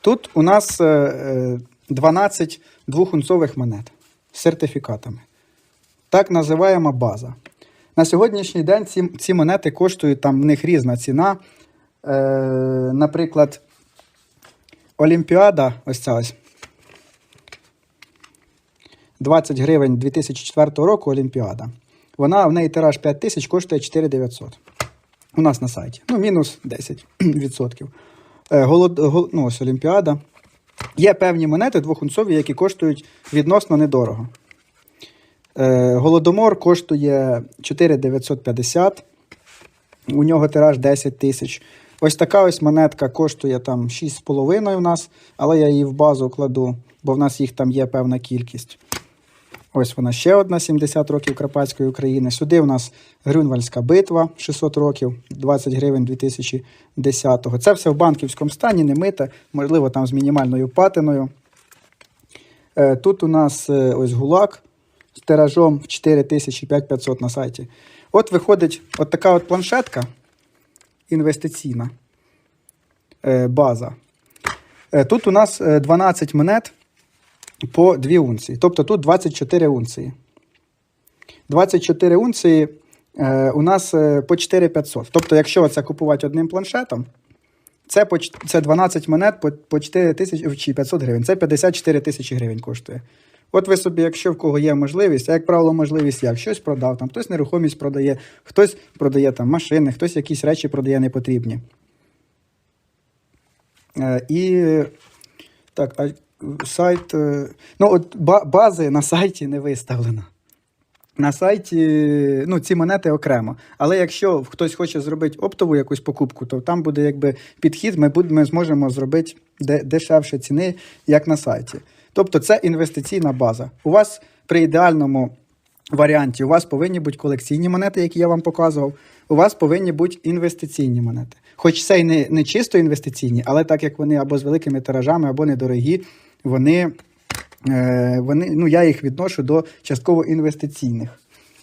Тут у нас е, е, 12 двохунцових монет з сертифікатами. Так називаємо база. На сьогоднішній день ці, ці монети коштують, там в них різна ціна. Е, наприклад, Олімпіада, ось ця ось. 20 гривень 2004 року Олімпіада. Вона в неї тираж 5 тисяч, коштує 4900. У нас на сайті. Ну, мінус 10%. Е, голод, гол, ну, ось Олімпіада. Є певні монети двохунцові, які коштують відносно недорого. Е, Голодомор коштує 4950. У нього тираж 10 тисяч. Ось така ось монетка коштує там 6,5 у нас, але я її в базу кладу, бо в нас їх там є певна кількість. Ось вона ще одна 70 років Карпатської України. Сюди у нас Грюнвальська битва 600 років, 20 гривень 2010-го. Це все в банківському стані, не мите, можливо, там з мінімальною патиною. Е, Тут у нас е, ось гулак з тиражом в 4500 на сайті. От виходить от така от планшетка інвестиційна е, база. Тут у нас е, 12 монет по 2 унції. Тобто тут 24 унції. 24 унції е, у нас е, по 4500. Тобто, якщо це купувати одним планшетом, це, по, це 12 монет по, по 4 тисячі чи 500 гривень. Це 54 тисячі гривень коштує. От ви собі, якщо в кого є можливість, а як правило, можливість як щось продав, там хтось нерухомість продає, хтось продає там машини, хтось якісь речі продає непотрібні. Е, і так, а сайт. е, Ну, от бази на сайті не виставлено. На сайті ну, ці монети окремо. Але якщо хтось хоче зробити оптову якусь покупку, то там буде якби підхід, ми, будемо, ми зможемо зробити де, дешевше ціни, як на сайті. Тобто це інвестиційна база. У вас при ідеальному варіанті у вас повинні бути колекційні монети, які я вам показував. У вас повинні бути інвестиційні монети. Хоч це й не, не чисто інвестиційні, але так як вони або з великими тиражами, або недорогі, вони, е, вони, ну, я їх відношу до частково інвестиційних.